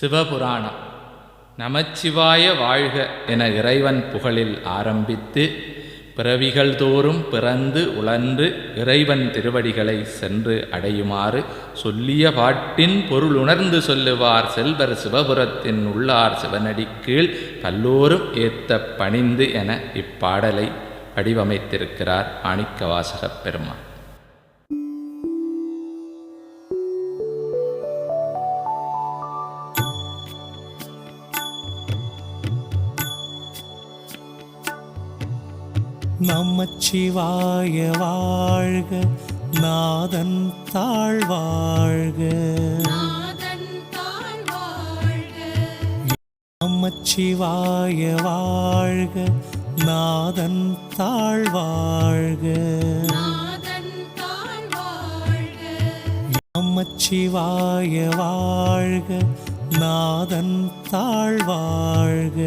சிவபுராணம். நமச்சிவாய வாழ்க என இறைவன் புகழில் ஆரம்பித்து பிறவிகள் தோறும் பிறந்து உழன்று இறைவன் திருவடிகளை சென்று அடையுமாறு சொல்லிய பாட்டின் பொருள் உணர்ந்து சொல்லுவார் செல்வர் சிவபுரத்தின் உள்ளார் சிவனடி கீழ் பல்லோரும் ஏத்த பணிந்து என இப்பாடலை வடிவமைத்திருக்கிறார் மாணிக்கவாசகப் பெருமான். நமச்சிவாய வாழ்க நாதன் தாழ்வாழ்க நமச்சிவாய வாழ்க நாதன் தாழ்வாழ்க நமச்சிவாய வாழ்க நாதன் தாழ்வாழ்க